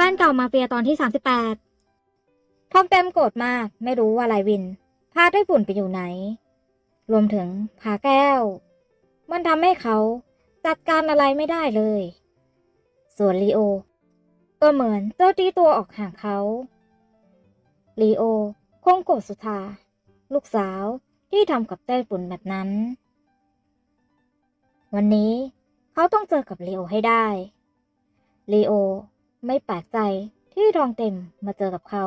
แฟนเก่ามาเฟียตอนที่ 38ทอมเต็มโกรธมากไม่รู้ว่าไลวิน พาไต้ฝุ่นไปอยู่ไหน รวมถึงพาแก้ว มันทำให้เขาจัดการอะไรไม่ได้เลย ส่วนลีโอ ก็เหมือนเจ้าตีตัวออกห่างเขาลีโอคงโกรธสุธา ลูกสาวที่ทำกับไต้ฝุ่นแบบนั้น วันนี้เขาต้องเจอกับลีโอให้ได้ลีโอ ไม่แปลกใจที่ทองเต็มมาเจอกับเขา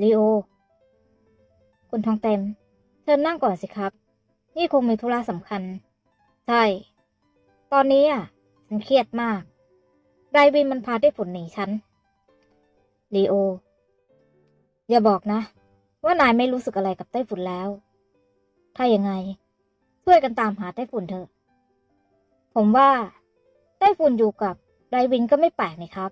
ลีโอ คุณทองเต็ม เชิญนั่งก่อนสิครับ นี่คงมีธุระสำคัญ ใช่ ตอนนี้อะ ฉันเครียดมาก ไดวินมันพาได้ฝนหนีฉันลีโอ อย่าบอกนะ ว่านายไม่รู้สึกอะไรกับไต้ฝุ่นแล้ว ถ้ายังไง ช่วยกันตามหาไต้ฝุ่นเถอะ ผมว่า ไต้ฝุ่นอยู่กับ ไดวินก็ไม่แปลกนี่ครับ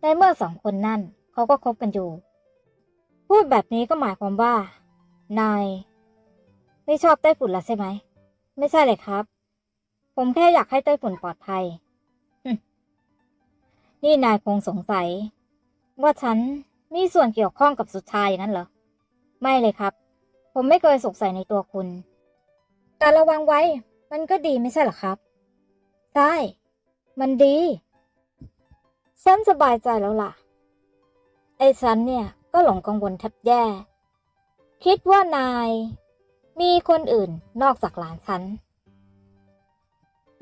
แต่เมื่อสองคนนั่นเขาก็คบกันอยู่ พูดแบบนี้ก็หมายความว่า นาย ไม่ชอบไต้ฝุ่นละใช่ไหม ไม่ใช่เลยครับ ผมแค่อยากให้ไต้ฝุ่นปลอดภัย นี่นายคงสงสัย ว่าฉันมีส่วนเกี่ยวข้องกับสุดชายอย่างนั้นเหรอ ไม่เลยครับ ผมไม่เคยสงสัยในตัวคุณ แต่ระวังไว้ มันก็ดีไม่ใช่หรอครับ ใช่ มันดี ฉันสบายใจแล้วล่ะ ไอ้ฉันเนี่ยก็หลงกังวลแทบแย่ คิดว่านาย มีคนอื่นนอกจากหลานฉัน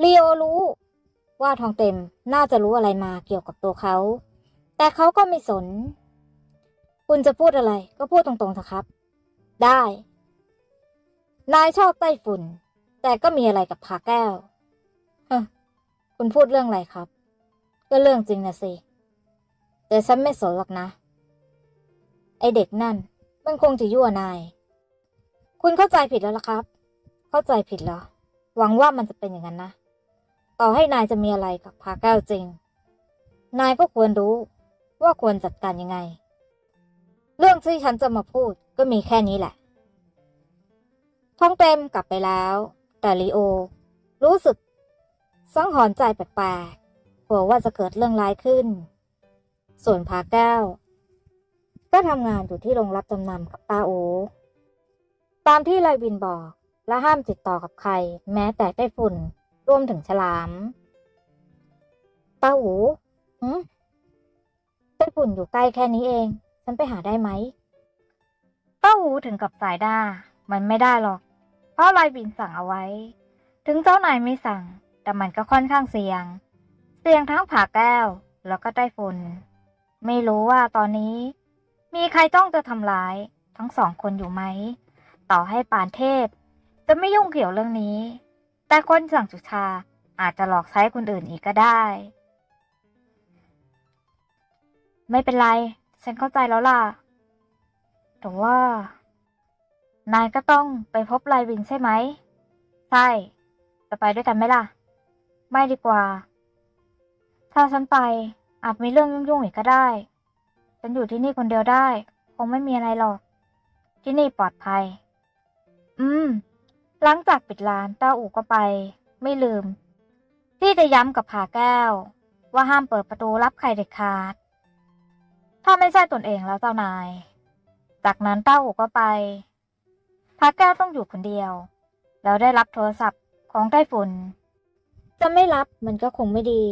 ลีโอรู้ ว่าทองเต็มน่าจะรู้อะไรมาเกี่ยวกับตัวเขา แต่เขาก็ไม่สน คุณจะพูดอะไรก็พูดตรงๆเถอะครับ ได้ นายชอบไต้ฝุ่น แต่ก็มีอะไรกับพาแก้วคุณพูดเรื่องอะไรครับ ก็เรื่องจริงนะสิ แต่ฉันไม่สนหรอกนะ ไอเด็กนั่น มันคงจะยั่วนาย คุณเข้าใจผิดแล้วล่ะครับ เข้าใจผิดเหรอ หวังว่ามันจะเป็นอย่างนั้นนะ ต่อให้นายจะมีอะไรกับพาแก้วจริง นายก็ควรรู้ว่าควรจัดการยังไง เรื่องที่ฉันจะมาพูดก็มีแค่นี้แหละ ท้องเต็มกลับไปแล้ว แต่ลีโอ รู้สึกสังหรณ์ใจแปลกๆก ลัวว่าจะเกิดเรื่องร้ายขึ้น ส่วนพาแก้ว ก็ทำงานอยู่ที่โรงรับจำนำกับตาโอ ตามที่ไลวินบอก และห้ามติดต่อกับใคร แม้แต่ไต้ฝุ่นรวมถึงฉลามตาโอหืมไต้ฝุ่นอยู่ใกล้แค่นี้เอง ฉันไปหาได้ไหมต้าหูถึงกับสายด้า มันไม่ได้หรอก เพราะไลวินสั่งเอาไว้ ถึงเจ้านายไม่สั่ง แต่มันก็ค่อนข้างเสี่ยง เสียงทั้งผ่าแก้วแล้วก็ไต้ฝุ่นไม่รู้ว่าตอนนี้ มีใครต้องจะทำร้ายทั้งสองคนอยู่ไหม ต่อให้ปานเทพ จะไม่ยุ่งเกี่ยวเรื่องนี้ แต่คนสั่งจุชาอาจจะหลอกใช้คนอื่นอีกก็ได้ ไม่เป็นไร ฉันเข้าใจแล้วล่ะ แต่ว่า นายก็ต้องไปพบไลวินใช่ไหม ใช่ จะไปด้วยกันไหมล่ะ ไม่ดีกว่า ถ้าฉันไปอาจมีเรื่องยุ่งๆอีกก็ได้ ฉันอยู่ที่นี่คนเดียวได้ คงไม่มีอะไรหรอก ที่นี่ปลอดภัย อืม หลังจากปิดร้านต้าอู่ก็ไป ไม่ลืม ที่จะย้ำกับผาแก้ว ว่าห้ามเปิดประตูรับใครเด็ดขาด ถ้าไม่ใช่ตนเองแล้วเจ้านาย จากนั้นต้าอู่ก็ไปผาแก้วต้องอยู่คนเดียว แล้วได้รับโทรศัพท์ของไต้ฝุ่น จะไม่รับมันก็คงไม่ดี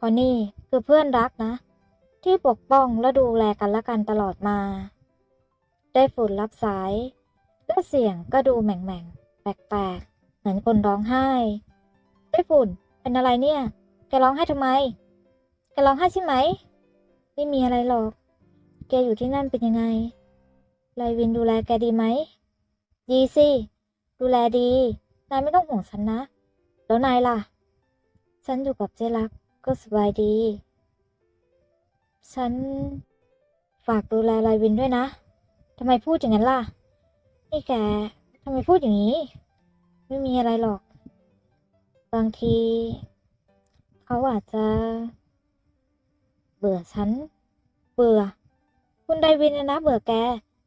เพราะนี่คือเพื่อนรักนะ ที่ปกป้องและดูแลกันและกันตลอดมา ได้ฝุ่นรับสาย และเสียงก็ดูแหม่งๆแปลกๆ เหมือนคนร้องไห้ ได้ฝุ่นเป็นอะไรเนี่ย แกร้องไห้ทำไม แกร้องไห้ใช่ไหม ไม่มีอะไรหรอก แกอยู่ที่นั่นเป็นยังไงไลวินดูแลแกดีไหม ดีสิ ดูแลดี นายไม่ต้องห่วงฉันนะ แล้วนายล่ะ ฉันอยู่กับเจรัก ก็สบายดี ฉัน ฝากดูแลไลวินด้วยนะทำไมพูดอย่างนั้นล่ะ นี่แกทำไมพูดอย่างนี้ ไม่มีอะไรหรอก บางที เขาอาจจะ เบื่อฉัน เบื่อ คุณไดวินนะ เบื่อแก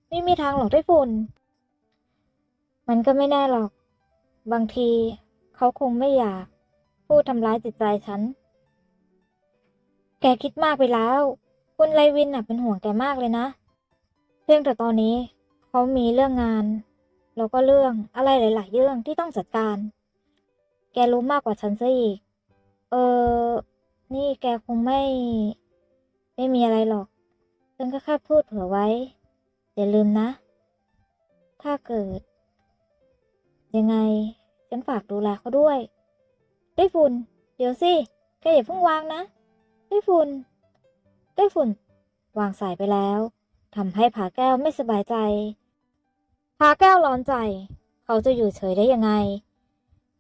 ไม่มีทางหรอกไต้ฝุ่น มันก็ไม่แน่หรอก บางทีเขาคงไม่อยาก พูดทำร้ายจิตใจฉัน แกคิดมากไปแล้ว คุณไรวินน่ะเป็นห่วงแกมากเลยนะ เพียงแต่ตอนนี้เขามีเรื่องงาน แล้วก็เรื่องอะไรหลาย ๆ เรื่องที่ต้องจัดการ แกรู้มากกว่าฉันซะอีก เออ นี่แกคงไม่ ไม่มีอะไรหรอก ฉันก็แค่พูดเผื่อไว้ อย่าลืมนะ ถ้าเกิด ยังไง ฉันฝากดูแลเขาด้วย ได้ฝุ่น เดี๋ยวสิ แกอย่าเพิ่งวางนะ ได้ฝุ่น ได้ฝุ่น วางสายไปแล้วทำให้ผาแก้วไม่สบายใจ ผาแก้วร้อนใจ เขาจะอยู่เฉยได้ยังไง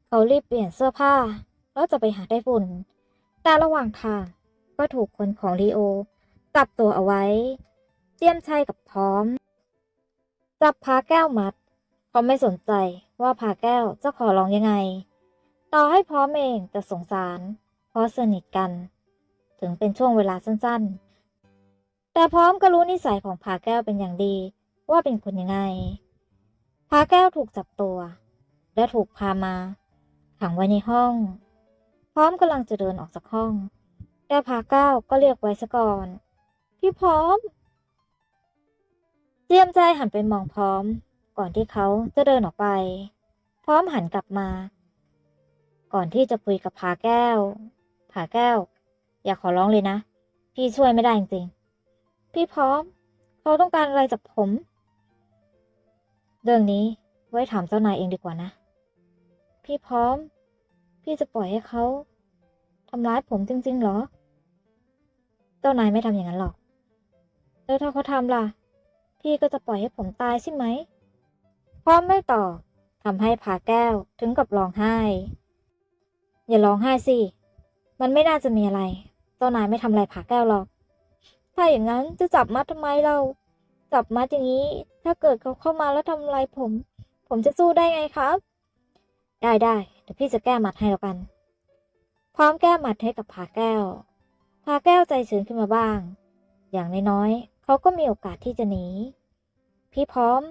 เขารีบเปลี่ยนเสื้อผ้า แล้วจะไปหาได้ฝุ่น แต่ระหว่างทางก็ถูกคนของลีโอจับตัวเอาไว้ เจียมชัยกับพร้อม จับพาแก้วมัด เขาไม่สนใจว่าพาแก้วจะขอร้องยังไง ต่อให้พร้อมเองจะสงสาร เพราะสนิทกัน ถึงเป็นช่วงเวลาสั้นๆ แต่พร้อมก็รู้นิสัยของพาแก้วเป็นอย่างดีว่าเป็นคนยังไงพาแก้วถูกจับตัว และถูกพามาขังไว้ในห้อง พร้อมกำลังจะเดินออกจากห้อง แต่พาแก้วก็เรียกไว้ซะก่อน พี่พร้อม เจียมใจหันไปมองพร้อม ก่อนที่เขาจะเดินออกไป พร้อมหันกลับมา ก่อนที่จะคุยกับผาแก้วผาแก้ว อย่าขอร้องเลยนะ พี่ช่วยไม่ได้จริงๆ พี่พร้อม เขาต้องการอะไรจากผม เรื่องนี้ไว้ถามเจ้านายเองดีกว่านะ พี่พร้อม พี่จะปล่อยให้เขาทำร้ายผมจริงๆเหรอ เจ้านายไม่ทำอย่างนั้นหรอกแล้วถ้าเขาทำล่ะ พี่ก็จะปล่อยให้ผมตายใช่ไหมพร้อมไม่ตอบทำให้ผาแก้วถึงกับร้องไห้ อย่าร้องไห้สิ มันไม่น่าจะมีอะไร จ้านายไม่ทำอะไรผาแก้วหรอก ถ้าอย่างนั้นจะจับมัดทำไมเรา จับมัดอย่างนี้ ถ้าเกิดเขาเข้ามาแล้วทำอะไรผม ผมจะสู้ได้ไงครับ ได้ได้เดี๋ยวพี่จะแก้มัดให้แล้วกัน พร้อมแก้มัดให้กับผาแก้วผาแก้วใจชื้นขึ้นมาบ้าง อย่างน้อยๆเขาก็มีโอกาสที่จะหนี พี่พร้อม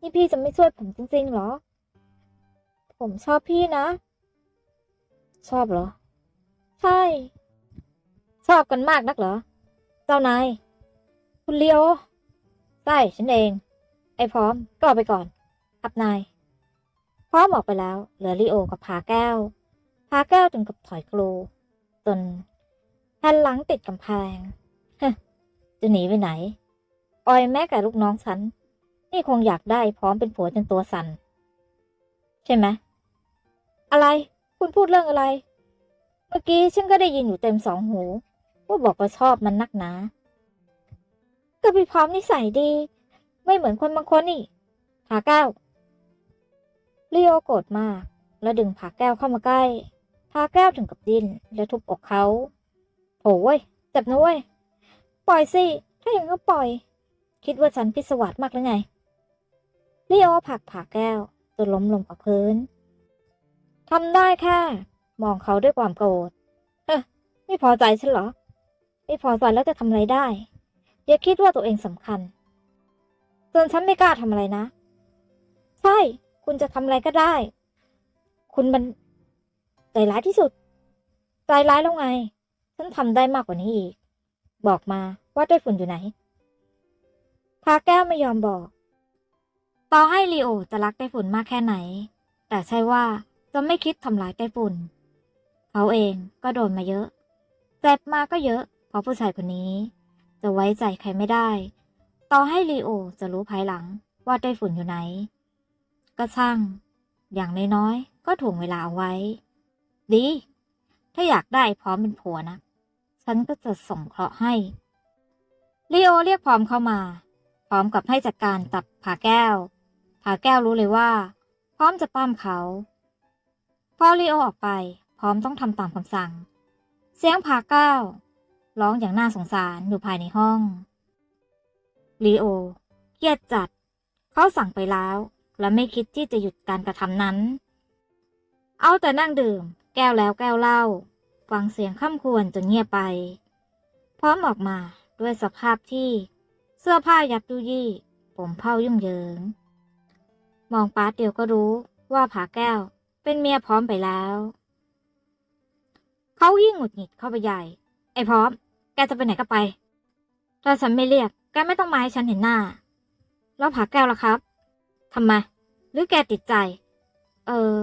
นี่พี่จะไม่ช่วยผมจริงๆเหรอ ผมชอบพี่นะ ชอบเหรอ ใช่ ชอบกันมากนักเหรอ เจ้านาย คุณเลียวใช่ฉันเอง ไอ้พร้อมก็ออกไปก่อน ครับนาย พร้อมออกไปแล้ว เหลือลีโอกับผาแก้วผาแก้วถึงกับถอยกลูจนแผ่นหลังติดกำแพงจะหนีไปไหน ออยแม้แต่ลูกน้องฉัน นี่คงอยากได้พร้อมเป็นผัวจนตัวสัน่นใช่ไหม อะไร คุณพูดเรื่องอะไร เมื่อกี้ฉันก็ได้ยินอยู่เต็มสองหู ว่าบอกว่าชอบมันนักหนาก็พี่พร้อมนิสัยดี ไม่เหมือนคนบางคนนี่ผาแก้วลีโอโกรธมาก แล้วดึงผาแก้วเข้ามาใกล้ผาแก้วถึงกับดิ้นและทุบอกเขาโหยเจ็บนะเว้ยปล่อยสิ ถ้าอย่างนั้นก็ปล่อย คิดว่าฉันพิศวาสมากหรือไงลีโอผลักผาแก้วจนล้มลงกับพื้นทำได้แค่ มองเขาด้วยความโกรธเฮ้ไม่พอใจฉันเหรอ ไม่พอใจแล้วจะทำอะไรได้ อย่าคิดว่าตัวเองสำคัญจนฉันไม่กล้าทำอะไรนะ ใช่ คุณจะทำอะไรก็ได้ คุณมันใจร้ายที่สุด ใจร้ายแล้วไง ฉันทำได้มากกว่านี้อีก บอกมาว่าได้ฝุ่นอยู่ไหน พาแก้วไม่ยอมบอก ต่อให้ลีโอจะรักไต้ฝุ่นมากแค่ไหน แต่ใช่ว่าจะไม่คิดทำร้ายไต้ฝุ่น เขาเองก็โดนมาเยอะ เจ็บมาก็เยอะ ราะผู้ชายคนนี้ จะไว้ใจใครไม่ได้ ต่อให้ลีโอจะรู้ภายหลังว่าไต้ฝุ่นอยู่ไหน ก็ช่าง อย่างน้อยๆก็ถ่วงเวลาเอาไว้ ดี ถ้าอยากได้พร้อมเป็นผัวนะ ฉันก็จะส่งเคราะห์ให้ลีโอเรียกพร้อมเข้ามา พร้อมกับให้จัดการตับผาแก้วผาแก้วรู้เลยว่า พร้อมจะปั้มเขา พอลีโอออกไป พร้อมต้องทำตามคำสั่ง เสียงผาแก้ว ร้องอย่างน่าสงสารอยู่ภายในห้องลีโอเครียดจัด เขาสั่งไปแล้ว และไม่คิดที่จะหยุดการกระทำนั้น เอาแต่นั่งดื่ม แก้วแล้วแก้วเล้าฟังเสียงข้ามควรจนเงียบไป พร้อมออกมาด้วยสภาพที่เสื้อผ้ายับยุยี่ ผมเผ้ายุ่งเหยิง มองปาดเดียวก็รู้ว่าผาแก้วเป็นเมียพร้อมไปแล้ว เขายิ่งหงุดหงิดเข้าไปใหญ่ ไอ้พร้อม แกจะไปไหนก็ไป ถ้าฉันไม่เรียก แกไม่ต้องมาให้ฉันเห็นหน้า แล้วผาแก้วล่ะครับทำไม หรือแกติดใจ เออ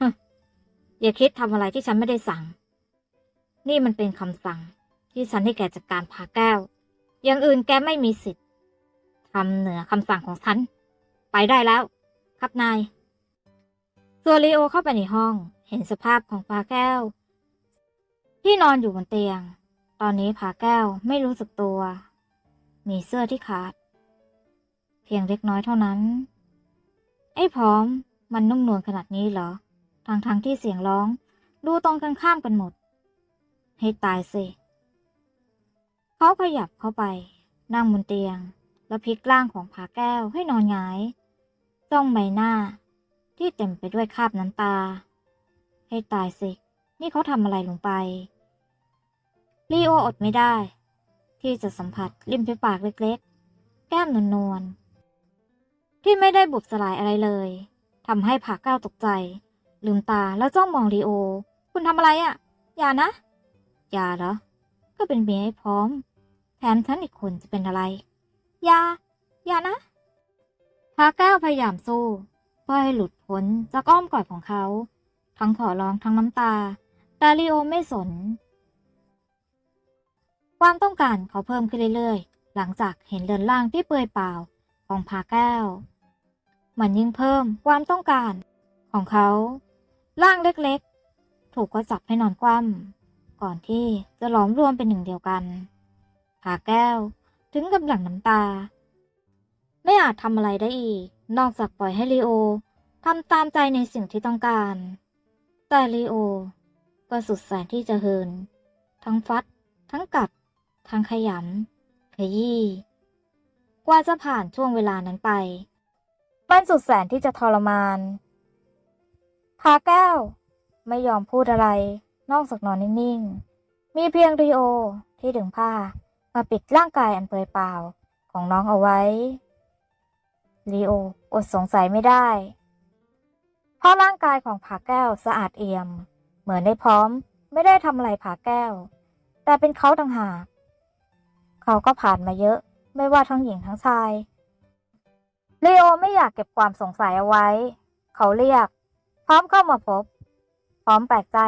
ฮอย่าคิดทำอะไรที่ฉันไม่ได้สั่ง นี่มันเป็นคำสั่ง ที่ฉันให้แกจัดการผาแก้ว อย่างอื่นแกไม่มีสิทธิ์ทำเหนือคำสั่งของฉัน ไปได้แล้ว ครับนายส่วลีโอเข้าไปในห้อง เห็นสภาพของผาแก้ว ที่นอนอยู่บนเตียง ตอนนี้ผาแก้วไม่รู้สึกตัว มีเสื้อที่ขาด เพียงเล็กน้อยเท่านั้น ไอ้พร้อมมันนุ่มนวลขนาดนี้เหรอทางทางที่เสียงร้อง ดูตรงกันข้ามกันหมด ให้ตายสิเขาขยับเข้าไป นั่งบนเตียง แล้วพลิกร่างของผาแก้วให้นอนหงายจ้องใบหน้า ที่เต็มไปด้วยคราบน้ำตา ให้ตายสิ นี่เขาทำอะไรลงไป ลีโออดไม่ได้ ที่จะสัมผัสริมฝีปากเล็กๆ แก้มนวลๆ ที่ไม่ได้บุบสลายอะไรเลยทำให้ผาแก้วตกใจ ลืมตาแล้วจ้องมองลีโอ คุณทำอะไรอะ่ะ อย่านะ อย่าเหรอ ก็เป็นเมียให้พร้อม แถมฉันอีกคนจะเป็นอะไร อย่า อย่านะพาแก้วพยายามสู้เพื่อให้หลุดพ้นจากอ้อมกอดของเขา ทั้งขอร้องทั้งน้ำตา แต่ลีโอไม่สน ความต้องการเขาเพิ่มขึ้นเรื่อยๆ หลังจากเห็นเรือนร่างที่เปลือยเปล่าของพาแก้ว มันยิ่งเพิ่มความต้องการของเขาร่างเล็กๆ ถูกก็จับให้นอนคว่ำก่อนที่จะหลอมรวมเป็นหนึ่งเดียวกันผาแก้วถึงกับหลั่งน้ำตา ไม่อาจทำอะไรได้อีก นอกจากปล่อยให้ลีโอทำตามใจในสิ่งที่ต้องการ แต่ลีโอก็สุดแสนที่จะเฮิน ทั้งฟัด ทั้งกัด ทั้งขยำขยี้กว่าจะผ่านช่วงเวลานั้นไป มันสุดแสนที่จะทรมานพาแก้ว ไม่ยอมพูดอะไร นอกจากนอนนิ่งๆ มีเพียงรีโอที่ดึงผ้า มาปิดร่างกายอันเปลือยเปล่าของน้องเอาไว้รีโออดสงสัยไม่ได้ เพราะร่างกายของผาแก้วสะอาดเอี่ยม เหมือนได้พร้อมไม่ได้ทำอะไรผาแก้ว แต่เป็นเขาต่างหาก เขาก็ผ่านมาเยอะ ไม่ว่าทั้งหญิงทั้งชายลีโอไม่อยากเก็บความสงสัยเอาไว้ เขาเรียก พร้อมเข้ามาพบ พร้อมแปลกใจ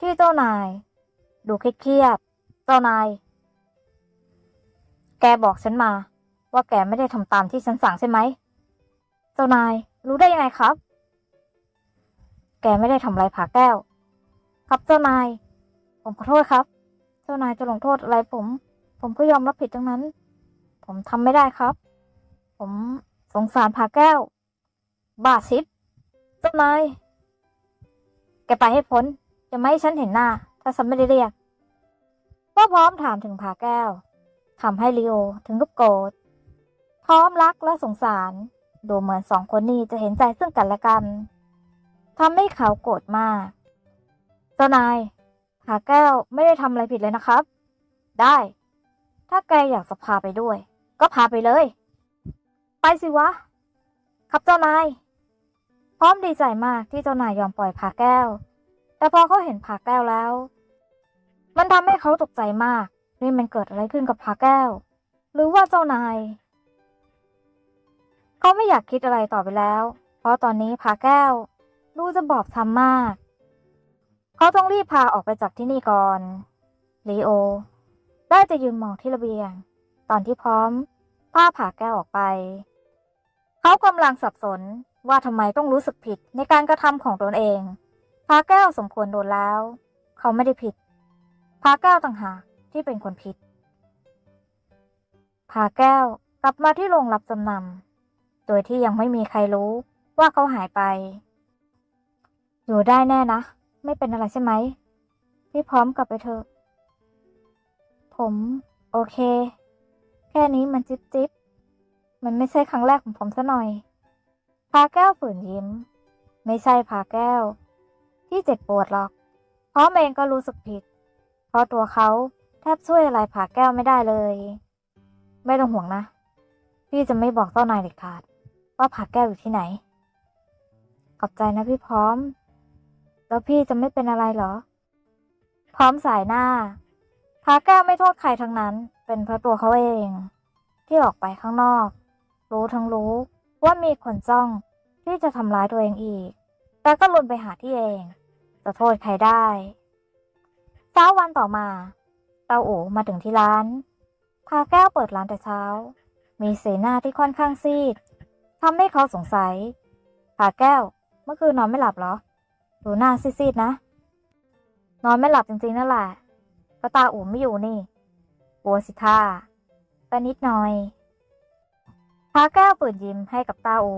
ที่เจ้านาย ดูเครียดเจ้านาย แกบอกฉันมา ว่าแกไม่ได้ทำตามที่ฉันสั่งใช่ไหม เจ้านายรู้ได้ยังไงครับ แกไม่ได้ทำอะไรผาแก้ว ครับเจ้านาย ผมขอโทษครับ เจ้านายจะลงโทษอะไรผม ผมก็ยอมรับผิดทั้งนั้น ผมทำไม่ได้ครับ ผมสงสารผาแก้ว บาชิปเจ้านายแกไปให้พ้นอย่าไม่ให้ฉันเห็นหน้า ถ้าฉันไม่ได้เรียกว่าพร้อมถามถึงผาแก้วทำให้ลีโอถึงกับโกรธพร้อมรักและสงสาร ดูเหมือนสองคนนี้จะเห็นใจซึ่งกันและกันทำให้เขาโกรธมาก เจ้านายผาแก้วไม่ได้ทำอะไรผิดเลยนะครับ ได้ ถ้าแกอยากจะพาไปด้วย ก็พาไปเลย ไปสิวะ ครับเจ้านาย พร้อมดีใจมากที่เจ้านายยอมปล่อยผาแก้ว แต่พอเขาเห็นผาแก้วแล้ว มันทำให้เขาตกใจมาก นี่มันเกิดอะไรขึ้นกับผาแก้ว หรือว่าเจ้านาย เขาไม่อยากคิดอะไรต่อไปแล้ว เพราะตอนนี้ผาแก้วดูจะบอบช้ำมาก เขาต้องรีบพาออกไปจากที่นี่ก่อนลีโอ ได้จะยืนมองที่ระเบียง ตอนที่พร้อมพาผ่าแก้วออกไป เขากำลังสับสนว่าทำไมต้องรู้สึกผิดในการกระทำของตนเองผาแก้วสมควรโดนแล้ว เขาไม่ได้ผิดผาแก้วต่างหากที่เป็นคนผิดผาแก้วกลับมาที่โรงรับจำนำโดยที่ยังไม่มีใครรู้ว่าเขาหายไป อยู่ได้แน่นะ ไม่เป็นอะไรใช่ไหมพี่พร้อมกลับไปเถอะ โอเค แค่นี้มันจิ๊บจิ๊บมันไม่ใช่ครั้งแรกของผมซะหน่อย พาแก้วฝืนยิ้ม ไม่ใช่พาแก้ว ที่เจ็บปวดหรอกพร้อมเองก็รู้สึกผิด เพราะตัวเขาแทบช่วยอะไรผาแก้วไม่ได้เลย ไม่ต้องห่วงนะ พี่จะไม่บอกเจ้านายเด็ดขาด ว่าผาแก้วอยู่ที่ไหน ขอบใจนะพี่พร้อม แล้วพี่จะไม่เป็นอะไรเหรอ พร้อมสายหน้า พาแก้วไม่โทษใครทั้งนั้น เป็นเพราะตัวเขาเอง ที่ออกไปข้างนอก รู้ทั้งรู้ว่ามีคนจ้องที่จะทำร้ายตัวเองอีก แต่ก็ลุนไปหาที่เองจะโทษใครได้เช้าวันต่อมาเตาอู่มาถึงที่ร้าน พาแก้วเปิดร้านแต่เช้า มีสีหน้าที่ค่อนข้างซีดทำให้เขาสงสัยพาแก้ว เมื่อคืนนอนไม่หลับเหรอ ดูหน้าซีดๆนะ นอนไม่หลับจริงๆนั่นแหละ ก็ตาอู่ไม่อยู่นี่กลัวสิท่าแต่นิดหน่อยพาแก้วเปิดยิ้มให้กับตาอู